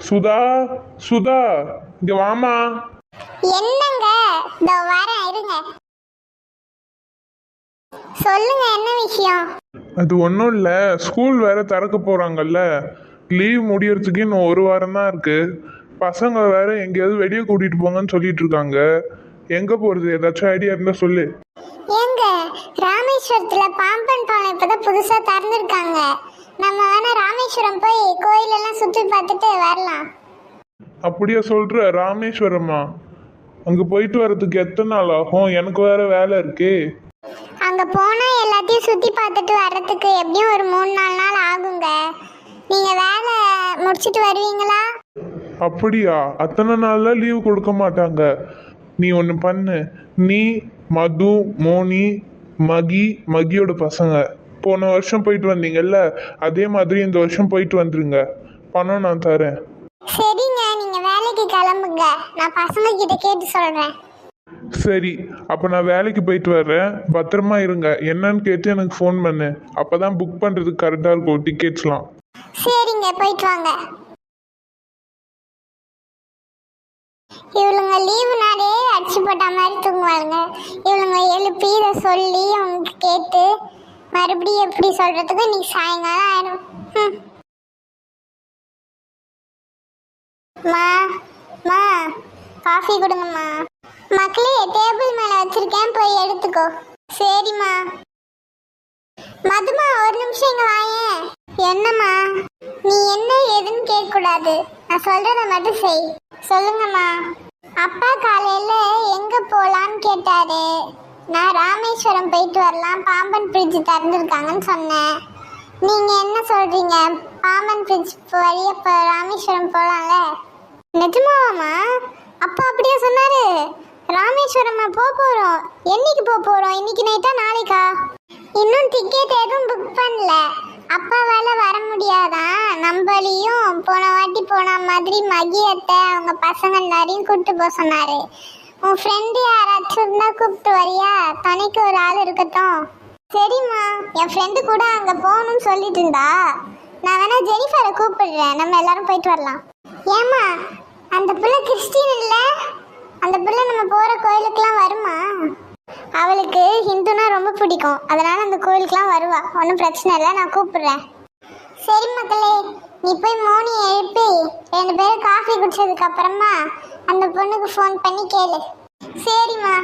சுதா சுதா இங்க வாமா என்னங்க? இதோ வரேன் இருங்க. சொல்லுங்க என்ன விஷயம்? அது ஒன்றும் இல்லை. ஸ்கூல் வேற திறக்க போறாங்கல்ல. லீவ் முடியறதுக்கு இன்னும் ஒரு வாரம் தான் இருக்கு. பசங்க வேற எங்கேயாவது வெளியே கூட்டிட்டு போங்கன்னு சொல்லிட்டு இருக்காங்க. எங்க போறது? ஏதாச்சும் ஐடியா இருந்தா சொல்லு. ஏங்க ராமேஸ்வரத்துல பாம்பன் பாலம் இப்பதான் புதுசா திறந்திருக்காங்க. நம்ம வேணா ராமேஸ்வரம் போய் கோயிலெல்லாம் சுற்றி பார்த்துட்டு வரலாம். அப்படியா சொல்ற ராமேஸ்வரமா? அங்க போயிட்டு வர்றதுக்கு எத்தனை நாள் ஆகும்? எனக்கு வேற வேலை இருக்கே. அங்க போனா எல்லாத்தையும் சுத்தி பார்த்துட்டு வர்றதுக்கு எப்படியும் ஒரு மூணு நாலு நாள் ஆகுங்க. நீங்க வேலை முடிச்சிட்டு வருவீங்களா? அப்படியா? அத்தனை நாள்லாம் லீவ் கொடுக்க மாட்டாங்க. நீ ஒன்று பண்ணு. நீ மது மோனி மகி மகியோட பசங்க. போன வருஷம் போயிட்டு வந்தீங்கல்ல? அதே மாதிரி இந்த வருஷம் போயிட்டு வந்துருங்க. பணம் நான் தரேன். சரிங்க நீங்க வேலைக்கு கிளம்புங்க. நான் பசங்க கிட்ட கேட்டு சொல்றேன். சரி அப்போ நான் வேலைக்கு போயிட்டு வர்றேன். பத்திரமா இருங்க. என்னன்னு கேட்டு எனக்கு ஃபோன் பண்ணு. அப்போ தான் புக் பண்ணுறதுக்கு கரெக்டாக இருக்கும். டிக்கெட்ஸ்லாம் சரிங்க போயிட்டு வாங்க. இவளுங்க லீவு நாளே அடிச்சு போட்ட மாதிரி தூங்குவாளுங்க. இவளுங்க எழுப்பி இதை சொல்லி அவங்க கேட்டு மறுபடியும் எப்படி சொல்றதுக்கு இன்னைக்கு சாயங்காலம் ஆயிடும். ம். மா மா காஃபி கொடுங்கம்மா. மக்களே டேபிள் மேலே வச்சிருக்கேன் போய் எடுத்துக்கோ. சரிம்மா. மதுமா ஒரு நிமிஷம் இங்கே வாயேன் என்னம்மா? நீ என்ன எதுன்னு கேட்கக்கூடாது. நான் சொல்கிறத மட்டும் செய். சொல்லுங்கம்மா. அப்பா காலையில் எங்கே போகலான்னு கேட்டாரு? நான் ராமேஸ்வரம் போயிட்டு வரலாம். பாம்பன் பிரிட்ஜ் திறந்துருக்காங்கன்னு சொன்னேன். நீங்க என்ன சொல்றீங்க? பாம்பன் பிரிட்ஜ் வழியா இப்போ ராமேஸ்வரம் போலாம்ல? நிஜமாவாமா அப்பா அப்படியே சொன்னாரு. ராமேஸ்வரமா போக போறோம். என்னைக்கு போக போறோம்? இன்னைக்கு நைட்டா நாளைக்கா? இன்னும் டிக்கெட் எதுவும் புக் பண்ணல. அப்பாவால வர முடியாதான். நம்மளையும் போன வாட்டி போன மாதிரி மகியத்தை அவங்க பசங்க எல்லாரையும் கூப்பிட்டு போக சொன்னாரு. உன் ஃப்ரெண்டு யாராச்சும் இருந்தா கூப்பிட்டு வரியா? துணைக்கு ஒரு ஆள் இருக்கட்டும். சரிம்மா என் ஃப்ரெண்டு கூட அங்கே போகணும்னு சொல்லிட்டு இருந்தா நான் வேணா ஜெனிஃபரை கூப்பிடுறேன். நம்ம எல்லாரும் போயிட்டு வரலாம். ஏம்மா அந்த பிள்ளை கிறிஸ்டின் இல்லை? அந்த பிள்ளை நம்ம போகிற கோயிலுக்குலாம் வருமா? அவளுக்கு ஹிந்துனா ரொம்ப பிடிக்கும். அதனால அந்த கோயிலுக்குலாம் வருவா. ஒன்றும் பிரச்சனை இல்லை நான் கூப்பிடுறேன். சரி மக்களே நீ போய் மோனி எழுப்பி ரெண்டு பேரும் காஃபி குடிச்சதுக்கு அப்புறமா அந்த பொண்ணுக்கு ஃபோன் பண்ணி கேளு. சரிம்மா.